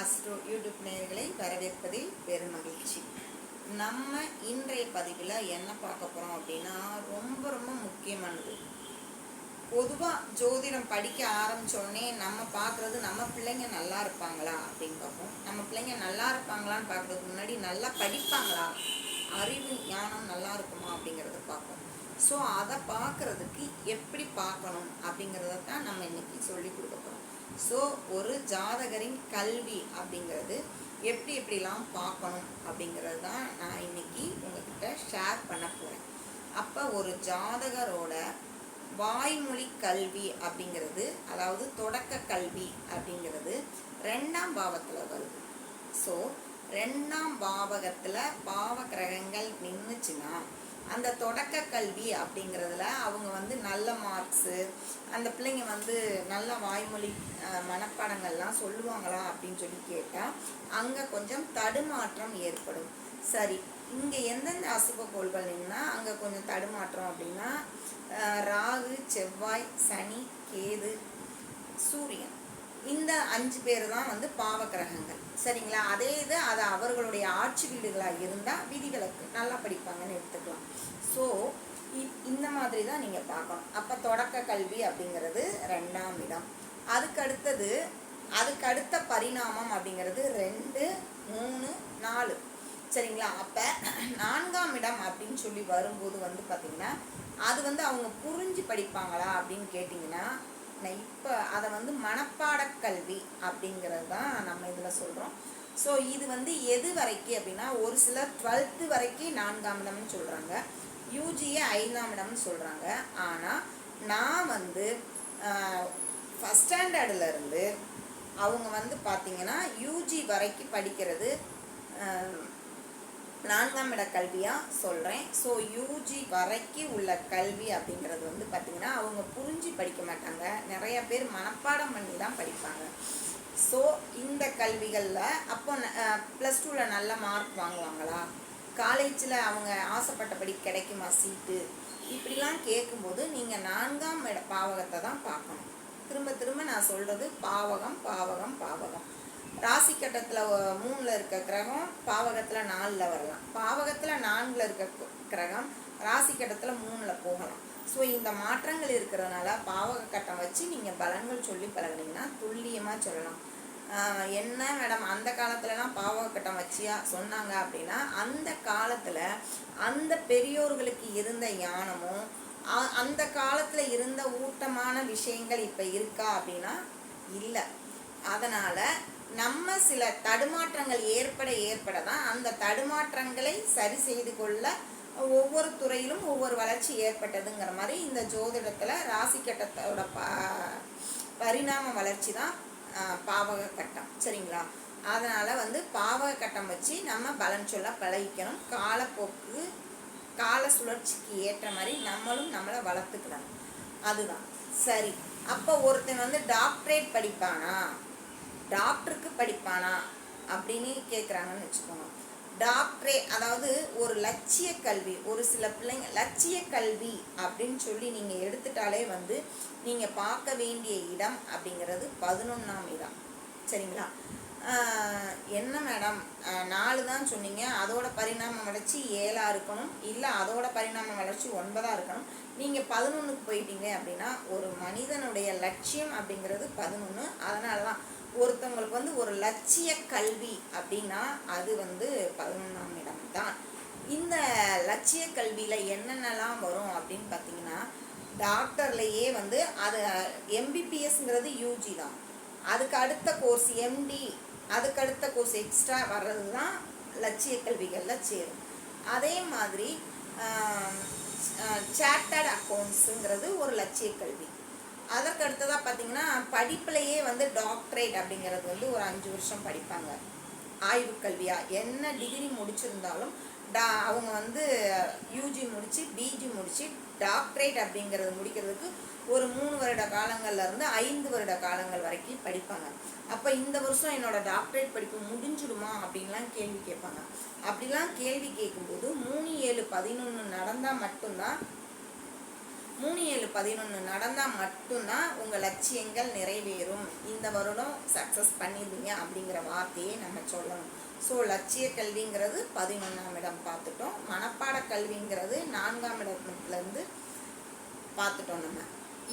Astro YouTube நேயர்களை வரவேற்பதில் பெரும் மகிழ்ச்சி. நம்ம இன்றைய பதிவில் என்ன பார்க்க போகிறோம் அப்படின்னா ரொம்ப ரொம்ப முக்கியமானது. பொதுவாக ஜோதிடம் படிக்க ஆரம்பித்தோடனே நம்ம பார்க்குறது நம்ம பிள்ளைங்க நல்லா இருப்பாங்களா அப்படின்னு பார்ப்போம். நம்ம பிள்ளைங்க நல்லா இருப்பாங்களான்னு பார்க்குறதுக்கு முன்னாடி நல்லா படிப்பாங்களா? அறிவு ஞானம் நல்லா இருக்குமா அப்படிங்கிறத பார்ப்போம். ஸோ அதை பார்க்குறதுக்கு எப்படி பார்க்கணும் அப்படிங்கிறத தான் நம்ம இன்னைக்கு சொல்லி கொடுக்க போகிறோம் ஸோ ஒரு ஜாதகரின் கல்வி அப்படிங்கிறது எப்படி எப்படிலாம் பார்க்கணும் அப்படிங்கிறது தான் நான் இன்னைக்கு உங்ககிட்ட ஷேர் பண்ண போகிறேன் அப்போ ஒரு ஜாதகரோட வாய்மொழி கல்வி அப்படிங்கிறது அதாவது தொடக்க கல்வி அப்படிங்கிறது ரெண்டாம் பாவத்தில் வருது. ஸோ ரெண்டாம் பாவகத்தில் பாவ கிரகங்கள் நின்றுச்சுன்னா அந்த தொடக்க கல்வி அப்படிங்கிறதுல அவங்க வந்து நல்ல மார்க்ஸு அந்த பிள்ளைங்க வந்து நல்ல வாய்மொழி மனப்பாடங்கள்லாம் சொல்லுவாங்களா அப்படின்னு சொல்லி கேட்டால் அங்கே கொஞ்சம் தடுமாற்றம் ஏற்படும். சரி இங்கே எந்தெந்த அசுப கோள்கள்னா அங்கே கொஞ்சம் தடுமாற்றம் அப்படின்னா ராகு செவ்வாய் சனி கேது சூரியன். இந்த அஞ்சு பேர் தான் வந்து பாவ கிரகங்கள் சரிங்களா? அதே இது அது அவர்களுடைய ஆட்சி வீடுகளாக இருந்தால் விதிகளுக்கு நல்லா படிப்பாங்கன்னு எடுத்துக்கலாம். ஸோ இந்த மாதிரி தான் நீங்கள் பார்க்கணும். அப்போ தொடக்க கல்வி அப்படிங்கிறது ரெண்டாம் இடம். அதுக்கு அடுத்தது அதுக்கு அடுத்த பரிணாமம் அப்படிங்கிறது ரெண்டு மூணு நாலு. சரிங்களா? அப்போ நான்காம் இடம் அப்படின்னு சொல்லி வரும்போது வந்து பார்த்திங்கன்னா அது வந்து அவங்க புரிஞ்சு படிப்பாங்களா அப்படின்னு கேட்டிங்கன்னா இப்போ அதை வந்து மனப்பாடக் கல்வி அப்படிங்கிறது தான் நம்ம இதில் சொல்கிறோம் ஸோ இது வந்து எது வரைக்கும் அப்படின்னா ஒரு சிலர் டுவெல்த்து வரைக்கும் நான்காம் இடம்னு சொல்கிறாங்க யூஜியை ஐந்தாம் இடம்னு சொல்கிறாங்க ஆனால் நான் வந்து ஃபஸ்ட் ஸ்டாண்டர்ட்லேருந்து அவங்க வந்து பார்த்திங்கன்னா யூஜி வரைக்கும் படிக்கிறது நான்காம் இட கல்வியாக சொல்கிறேன் ஸோ யூஜி வரைக்கும் உள்ள கல்வி அப்படிங்கிறது வந்து பார்த்திங்கன்னா அவங்க புரிஞ்சு படிக்க மாட்டாங்க. நிறைய பேர் மனப்பாடம் பண்ணி தான் படிப்பாங்க. ஸோ இந்த கல்விகளில் அப்போ ப்ளஸ் டூவில் நல்ல மார்க் வாங்குவாங்களா? காலேஜில் அவங்க ஆசைப்பட்டபடி கிடைக்குமா சீட்டு இப்படிலாம் கேட்கும்போது நீங்கள் நான்காம் இட பாவகத்தை தான் பார்க்கணும். திரும்ப திரும்ப நான் சொல்கிறது பாவகம் பாவகம் பாவகம். ராசி கட்டத்தில் மூணில் இருக்க கிரகம் பாவகத்தில் நாலில் வரலாம். பாவகத்தில் நான்கில் இருக்க கிரகம் ராசி கட்டத்தில் மூணில் போகலாம். ஸோ இந்த மாற்றங்கள் இருக்கிறதுனால பாவக கட்டம் வச்சு நீங்கள் பலன்கள் சொல்லி பழகினீங்கன்னா துல்லியமாக சொல்லலாம். என்ன மேடம் அந்த காலத்துலலாம் பாவக கட்டம் வச்சியா சொன்னாங்க அப்படின்னா அந்த காலத்தில் அந்த பெரியோர்களுக்கு இருந்த ஞானமும் அ- அந்த காலத்தில் இருந்த ஊட்டமான விஷயங்கள் இப்போ இருக்கா அப்படின்னா இல்லை. அதனால் நம்ம சில தடுமாற்றங்கள் ஏற்பட ஏற்பட தான் அந்த தடுமாற்றங்களை சரி செய்து கொள்ள ஒவ்வொரு துறையிலும் ஒவ்வொரு வளர்ச்சி ஏற்பட்டதுங்கிற மாதிரி இந்த ஜோதிடத்தில் ராசி கட்டத்தோட ப பரிணாம வளர்ச்சி தான் பாவக கட்டம். சரிங்களா? அதனால் வந்து பாவக கட்டம் வச்சு நம்ம பலன் சொல்ல பழகிக்கணும். காலப்போக்கு கால சுழற்சிக்கு ஏற்ற மாதிரி நம்மளும் நம்மளை வளர்த்துக்கலாம் அதுதான். சரி. அப்போ ஒருத்தன் வந்து டாக்டரேட் படிப்பானா? டாக்டருக்கு படிப்பானா அப்படின்னு கேட்குறாங்கன்னு வச்சுக்கோங்க. டாக்டரே அதாவது ஒரு லட்சிய கல்வி ஒரு சில பிள்ளைங்க லட்சிய கல்வி அப்படின்னு சொல்லி நீங்கள் எடுத்துட்டாலே வந்து நீங்கள் பார்க்க வேண்டிய இடம் அப்படிங்கிறது பதினொன்றாம் இடம். சரிங்களா? என்ன மேடம்? நாலு தான் சொன்னீங்க. அதோட பரிணாம வளர்ச்சி ஏழாக இருக்கணும். இல்லை அதோட பரிணாம வளர்ச்சி ஒன்பதாக இருக்கணும். நீங்கள் பதினொன்றுக்கு போயிட்டீங்க அப்படின்னா ஒரு மனிதனுடைய லட்சியம் அப்படிங்கிறது பதினொன்று அதனால தான் ஒருத்தவங்களுக்கு வந்து ஒரு லட்சிய கல்வி அப்படின்னா அது வந்து பதினொன்றாம் இடம் தான். இந்த லட்சிய கல்வியில் என்னென்னலாம் வரும் அப்படின்னு பார்த்தீங்கன்னா டாக்டர்லேயே வந்து அது எம்பிபிஎஸ்ங்கிறது யூஜி தான். அதுக்கு அடுத்த கோர்ஸ் எம்டி அதுக்கு அடுத்த கோர்ஸ் எக்ஸ்ட்ரா வர்றது தான் லட்சிய கல்விகளில் சேரும். அதே மாதிரி சார்ட்டர்ட் அக்கௌண்ட்ஸுங்கிறது ஒரு லட்சிய கல்வி. அதற்கு அடுத்ததாக பார்த்தீங்கன்னா படிப்புலையே வந்து டாக்டரேட் அப்படிங்கிறது வந்து ஒரு அஞ்சு வருஷம் படிப்பாங்க. ஆய்வு கல்வியாக என்ன டிகிரி முடிச்சிருந்தாலும் டா அவங்க வந்து யூஜி முடித்து பிஜி முடித்து டாக்டரேட் அப்படிங்கிறது முடிக்கிறதுக்கு ஒரு மூணு வருட காலங்களில் இருந்து ஐந்து வருட காலங்கள் வரைக்கும் படிப்பாங்க. அப்போ இந்த வருஷம் என்னோடய டாக்டரேட் படிப்பு முடிஞ்சிடுமா அப்படின்லாம் கேள்வி கேட்பாங்க. அப்படிலாம் கேள்வி கேட்கும்போது மூணு ஏழு பதினொன்று நடந்தால் மட்டும்தான் மூணு ஏழு பதினொன்று நடந்தால் மட்டும்தான் உங்கள் லட்சியங்கள் நிறைவேறும். இந்த வருடம் சக்ஸஸ் பண்ணிடுவீங்க அப்படிங்கிற வார்த்தையை நம்ம சொல்லணும். ஸோ லட்சிய கல்விங்கிறது பதினொன்றாம் இடம் பார்த்துட்டோம். மனப்பாட கல்விங்கிறது நான்காம் இடத்துலேருந்து பார்த்துட்டோம் நம்ம.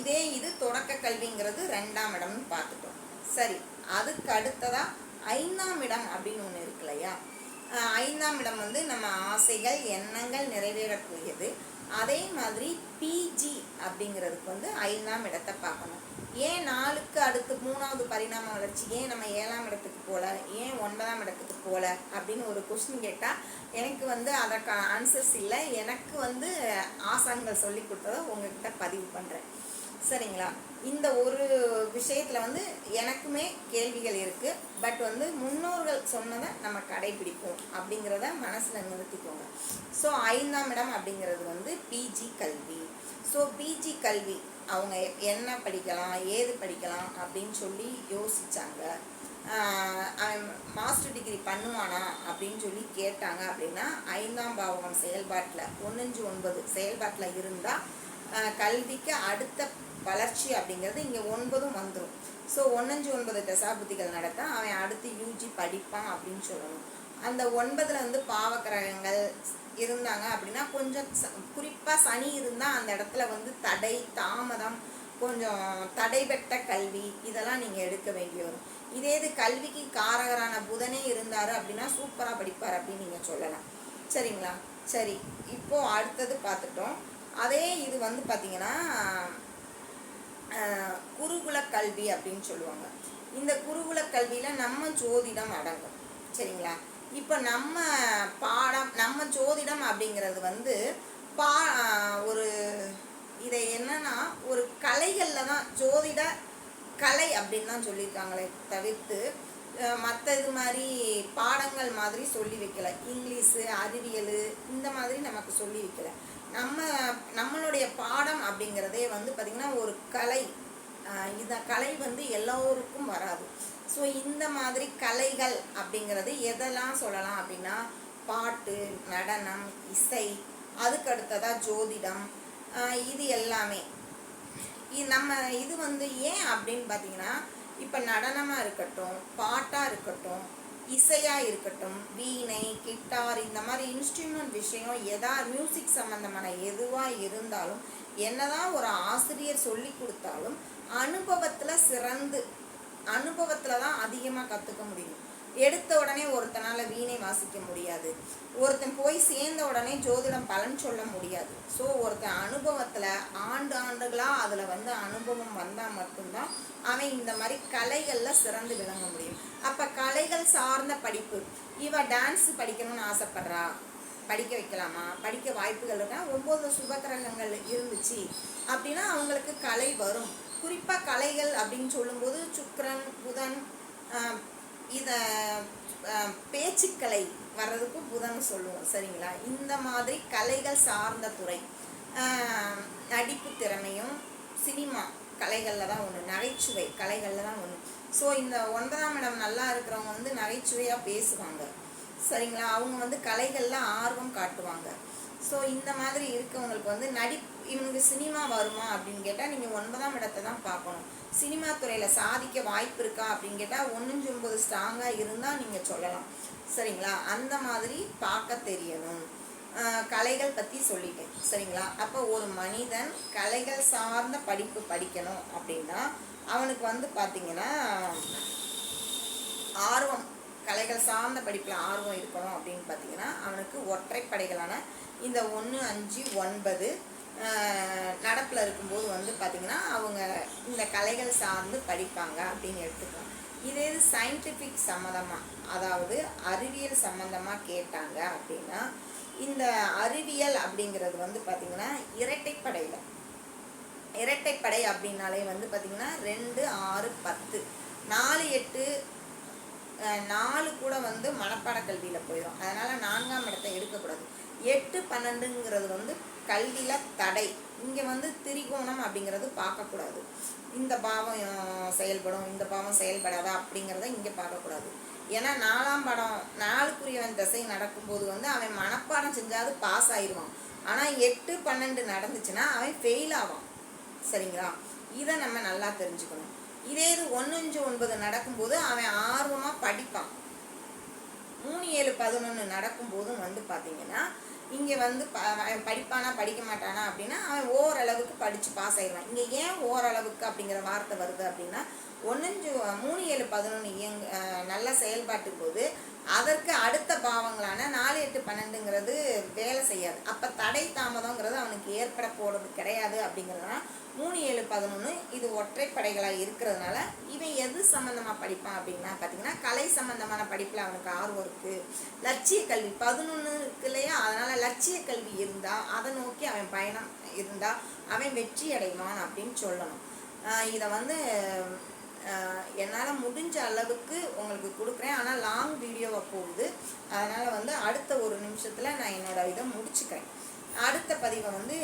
இதே இது தொடக்க கல்விங்கிறது ரெண்டாம் இடம்னு பார்த்துட்டோம். சரி அதுக்கு அடுத்ததா ஐந்தாம் இடம் அப்படின்னு ஒன்று இருக்கு இல்லையா? ஐந்தாம் இடம் வந்து நம்ம ஆசைகள் எண்ணங்கள் நிறைவேறக்கூடியது. அதே மாதிரி பிஜி அப்படிங்கிறதுக்கு வந்து ஐந்தாம் இடத்தை பார்க்கணும். ஏன் நாலுக்கு அடுத்து மூணாவது பரிணாம வளர்ச்சி? ஏன் நம்ம ஏழாம் இடத்துக்கு போகல? ஏன் ஒன்பதாம் இடத்துக்கு போகல? அப்படின்னு ஒரு கொஸ்டின் கேட்டால் எனக்கு வந்து அதற்கான ஆன்சர்ஸ் இல்லை. எனக்கு வந்து ஆசான்கள் சொல்லி கொடுத்ததை உங்ககிட்ட பதிவு பண்ணுறேன் சரிங்களா? இந்த ஒரு விஷயத்தில் வந்து எனக்குமே கேள்விகள் இருக்குது பட் வந்து முன்னோர்கள் சொன்னதை நம்ம கடைபிடிப்போம் அப்படிங்கிறத மனசில் நிறுத்திக்கோங்க. ஸோ ஐந்தாம் இடம் அப்படிங்கிறது வந்து பிஜி கல்வி. ஸோ பிஜி கல்வி அவங்க என்ன படிக்கலாம் ஏது படிக்கலாம் அப்படின்னு சொல்லி யோசித்தாங்க மாஸ்டர் டிகிரி பண்ணுவானா அப்படின்னு சொல்லி கேட்டாங்க அப்படின்னா ஐந்தாம் பாவகம் செயல்பாட்டில் ஒன்னஞ்சு ஒன்பது செயல்பாட்டில் இருந்தால் கல்விக்கு அடுத்த வளர்ச்சி அப்படிங்கிறது இங்கே ஒன்பதும் வந்துடும் ஸோ ஒன்னஞ்சு ஒன்பது தசாபுத்திகள் நடத்த அவன் அடுத்து யூஜி படிப்பான் அப்படின்னு சொல்லணும். அந்த ஒன்பதில் வந்து பாவக்கிரகங்கள் இருந்தாங்க அப்படின்னா கொஞ்சம் குறிப்பாக சனி இருந்தால் அந்த இடத்துல வந்து தடை தாமதம் கொஞ்சம் தடைபெற்ற கல்வி இதெல்லாம் நீங்கள் எடுக்க வேண்டி வரும். இதே இது கல்விக்கு காரகரான புதனே இருந்தார் அப்படின்னா சூப்பராக படிப்பார் அப்படின்னு நீங்கள் சொல்லலாம். சரிங்களா? சரி இப்போது அடுத்தது பார்த்துட்டோம். அதே இது வந்து பார்த்திங்கன்னா குருகுல கல்வி அப்படின்னு சொல்லுவாங்க. இந்த குருகுல கல்வியில் நம்ம ஜோதிடம் அடங்கும். சரிங்களா? இப்போ நம்ம பாடம் நம்ம ஜோதிடம் அப்படிங்கிறது வந்து பா ஒரு இதை என்னன்னா ஒரு கலைகளில் தான் ஜோதிட கலை அப்படின்னு தான் சொல்லியிருக்காங்களே தவிர்த்து மற்ற இது மாதிரி பாடங்கள் மாதிரி சொல்லி வைக்கல. இங்கிலீஷு அறிவியல் இந்த மாதிரி நமக்கு சொல்லி வைக்கல. நம்ம நம்மளுடைய பாடம் அப்படிங்கிறதே வந்து பார்த்திங்கன்னா ஒரு கலை. இந்த கலை வந்து எல்லோருக்கும் வராது. ஸோ இந்த மாதிரி கலைகள் அப்படிங்கிறது எதெல்லாம் சொல்லலாம் அப்படின்னா பாட்டு நடனம் இசை அதுக்கு அடுத்ததாக ஜோதிடம் இது எல்லாமே. நம்ம இது வந்து ஏன் அப்படின்னு பார்த்தீங்கன்னா இப்போ நடனமாக இருக்கட்டும் பாட்டாக இருக்கட்டும் இசையாக இருக்கட்டும் வீணை கிட்டார் இந்த மாதிரி இன்ஸ்ட்ருமெண்ட் விஷயம் எதா மியூசிக் சம்மந்தமான எதுவாக இருந்தாலும் என்னதான் ஒரு ஆசிரியர் சொல்லி கொடுத்தாலும் அனுபவத்தில் சிறந்து அனுபவத்தில் தான் அதிகமாக கற்றுக்க முடியும். எடுத்த உடனே ஒருத்தனால் வீணை வாசிக்க முடியாது. ஒருத்தன் போய் சேர்ந்த உடனே ஜோதிடம் பலன் சொல்ல முடியாது. ஸோ ஒருத்தன் அனுபவத்தில் ஆண்டு ஆண்டுகளாக அதில் வந்து அனுபவம் வந்தால் மட்டும்தான் அவன் இந்த மாதிரி கலைகளில் சிறந்து விளங்க முடியும். அப்போ கலைகள் சார்ந்த படிப்பு. இவ டான்ஸ் படிக்கணும்னு ஆசைப்படுறா. படிக்க வைக்கலாமா? படிக்க வாய்ப்புகள் இருக்கா? ஒம்பது சுபகிரகங்கள் இருந்துச்சு அப்படின்னா அவங்களுக்கு கலை வரும். குறிப்பாக கலைகள் அப்படின்னு சொல்லும்போது சுக்கரன் புதன் இதை பேச்சுக்கலை வர்றதுக்கு புதன் சொல்லுவோம் சரிங்களா? இந்த மாதிரி கலைகள் சார்ந்த துறை நடிப்பு திறமையும் சினிமா கலைகளில் தான் ஒன்று நகைச்சுவை கலைகளில் தான் ஒன்று ஸோ இந்த ஒன்பதாம் இடம் நல்லா இருக்கிறவங்க வந்து நகைச்சுவையாக பேசுவாங்க சரிங்களா? அவங்க வந்து கலைகளில் ஆர்வம் காட்டுவாங்க. ஸோ இந்த மாதிரி இருக்கவங்களுக்கு வந்து நடி இவனுக்கு சினிமா வருமா அப்படின்னு கேட்டால் நீங்கள் ஒன்பதாம் இடத்தை தான் பார்க்கணும். சினிமா துறையில் சாதிக்க வாய்ப்பு இருக்கா அப்படின்னு கேட்டால் ஒன்று ஒன்பது ஸ்ட்ராங்காக இருந்தால் நீங்கள் சொல்லலாம். சரிங்களா? அந்த மாதிரி பார்க்க தெரியணும். கலைகள் பற்றி சொல்லிட்டேன். சரிங்களா? அப்போ ஒரு மனிதன் கலைகள் சார்ந்த படிப்பு படிக்கணும் அப்படின்னா அவனுக்கு வந்து பார்த்திங்கன்னா ஆர்வம் கலைகள் சார்ந்த படிப்பில் ஆர்வம் இருக்கணும் அப்படின்னு பார்த்தீங்கன்னா அவனுக்கு ஒற்றைப்படைகளான இந்த ஒன்று அஞ்சு ஒன்பது நடப்பில் இருக்கும்போது வந்து பார்த்திங்கன்னா அவங்க இந்த கலைகள் சார்ந்து படிப்பாங்க அப்படின்னு எடுத்துக்கலாம். இதே இது சயின்டிஃபிக் சம்மந்தமாக அதாவது அறிவியல் சம்மந்தமாக கேட்டாங்க அப்படின்னா இந்த அறிவியல் அப்படிங்கிறது வந்து பார்த்திங்கன்னா இரட்டைப்படையில். இரட்டைப்படை அப்படின்னாலே வந்து பார்த்திங்கன்னா ரெண்டு ஆறு பத்து. நாலு எட்டு நாலு கூட வந்து மனப்பாட கல்வியில் போயிடும். அதனால் நான்காம் இடத்தை எடுக்கக்கூடாது எட்டு பன்னெண்டுங்கிறது வந்து கல்வியில் தடை. இங்கே வந்து திரிகோணம் அப்படிங்கிறது பார்க்கக்கூடாது. இந்த பாவம் செயல்படும் இந்த பாவம் செயல்படாதா அப்படிங்கிறத இங்கே பார்க்கக்கூடாது. ஏன்னா நாலாம் படம் நாளுக்குரியவன் திசை நடக்கும்போது வந்து அவன் மனப்பாடம் செஞ்சாவது பாஸ் ஆயிடுவான் ஆனால் எட்டு பன்னெண்டு நடந்துச்சுன்னா அவன் ஃபெயில் ஆவான். சரிங்களா? இதை நம்ம நல்லா தெரிஞ்சுக்கணும். இதே இது ஒன்னஞ்சு ஒன்பது நடக்கும்போது அவன் ஆர்வமாக படிப்பான். மூணு ஏழு பதினொன்று நடக்கும்போதும் வந்து பார்த்தீங்கன்னா இங்கே வந்து ப படிப்பானா படிக்க மாட்டானா அப்படின்னா அவன் ஓரளவுக்கு படித்து பாஸ் ஆயிடுவான். இங்கே ஏன் ஓரளவுக்கு அப்படிங்கிற வார்த்தை வருது அப்படின்னா ஒன்னஞ்சு மூணு ஏழு பதினொன்று இயங் நல்ல செயல்பாட்டு போது அதற்கு அடுத்த பாவங்களான நாலு எட்டு பன்னெண்டுங்கிறது வேலை செய்யாது. அப்போ தடை தாமதங்கிறது அவனுக்கு ஏற்பட போகிறது கிடையாது அப்படிங்கிறதுனால மூணு ஏழு பதினொன்று இது ஒற்றைப்படைகளாக இருக்கிறதுனால இவன் எது சம்மந்தமாக படிப்பான் அப்படின்னா பார்த்தீங்கன்னா கலை சம்மந்தமான படிப்பில் அவனுக்கு ஆர்வம் இருக்குது லட்சிய கல்வி பதினொன்று இருக்கு இல்லையா அதனால் லட்சிய கல்வி இருந்தால் அதை நோக்கி அவன் பயணம் இருந்தால் அவன் வெற்றி அடைவான் அப்படின்னு சொல்லணும். இதை வந்து என்னால் முடிஞ்ச அளவுக்கு உங்களுக்கு கொடுக்குறேன். ஆனால் லாங் வீடியோவை போகுது. அதனால் வந்து அடுத்த ஒரு நிமிஷத்தில் நான் என்னோட இதை முடிச்சுக்கிறேன். அடுத்த பதிவை வந்து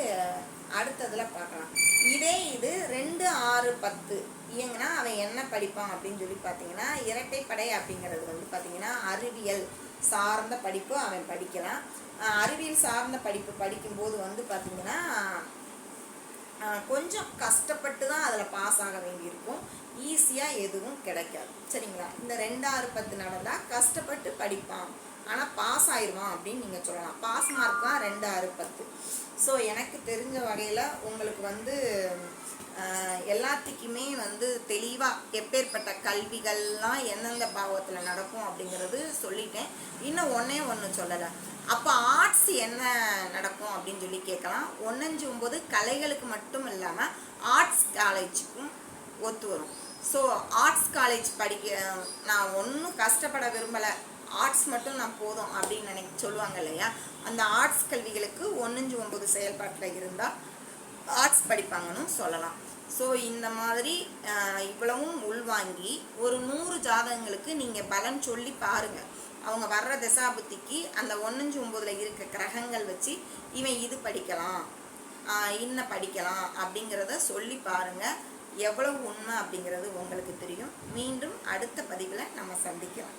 அடுத்ததில் பார்க்கலாம். இதே இது ரெண்டு ஆறு பத்து. இயங்கினா அவன் என்ன படிப்பான் அப்படின்னு சொல்லி பார்த்தீங்கன்னா இரட்டைப்படை அப்படிங்கிறது வந்து பார்த்தீங்கன்னா அறிவியல் சார்ந்த படிப்பு அவன் படிக்கலாம். அறிவியல் சார்ந்த படிப்பு படிக்கும்போது வந்து பார்த்தீங்கன்னா கொஞ்சம் கஷ்டப்பட்டு தான் அதில் பாஸ் ஆக வேண்டியிருக்கும். ஈஸியாக எதுவும் கிடைக்காது. சரிங்களா? இந்த ரெண்டாறு பத்து நடந்தால் கஷ்டப்பட்டு படிப்பான். ஆனால் பாஸ் ஆயிடுவான் அப்படின்னு நீங்கள் சொல்லலாம். பாஸ் மார்க் தான் ரெண்டாறு பத்து. ஸோ எனக்கு தெரிஞ்ச வகையில் உங்களுக்கு வந்து எல்லாத்துக்குமே வந்து தெளிவாக எப்பேற்பட்ட கல்விகள்லாம் எந்தெந்த பாவத்தில் நடக்கும் அப்படிங்கிறது சொல்லிட்டேன். இன்னும் ஒன்றே ஒன்று சொல்லலை. அப்போ ஆர்ட்ஸ் என்ன நடக்கும் அப்படின்னு சொல்லி கேட்கலாம். ஒன்னஞ்சு ஒம்பது கலைகளுக்கு மட்டும் இல்லாமல் ஆர்ட்ஸ் காலேஜுக்கும் ஒத்து வரும். ஸோ ஆர்ட்ஸ் காலேஜ் படிக்க நான் ஒன்றும் கஷ்டப்பட விரும்பலை. ஆர்ட்ஸ் மட்டும் நான் போதும் அப்படின்னு நினைக்க சொல்லுவாங்க இல்லையா? அந்த ஆர்ட்ஸ் கல்விகளுக்கு ஒன்னஞ்சு ஒம்பது செயல்பாட்டில் இருந்தால் ஆர்ட்ஸ் படிப்பாங்கன்னு சொல்லலாம். ஸோ இந்த மாதிரி இவ்வளவும் உள்வாங்கி ஒரு நூறு ஜாதகங்களுக்கு நீங்கள் பலன் சொல்லி பாருங்கள் அவங்க வர்ற தசாபுத்திக்கு அந்த ஒன்னஞ்சு ஒம்பதுல இருக்க கிரகங்கள் வச்சு இவன் இது படிக்கலாம் இன்ன படிக்கலாம் அப்படிங்கிறத சொல்லி பாருங்கள் எவ்வளவு உண்மை அப்படிங்கிறது உங்களுக்கு தெரியும். மீண்டும் அடுத்த பதிவில் நம்ம சந்திக்கலாம்.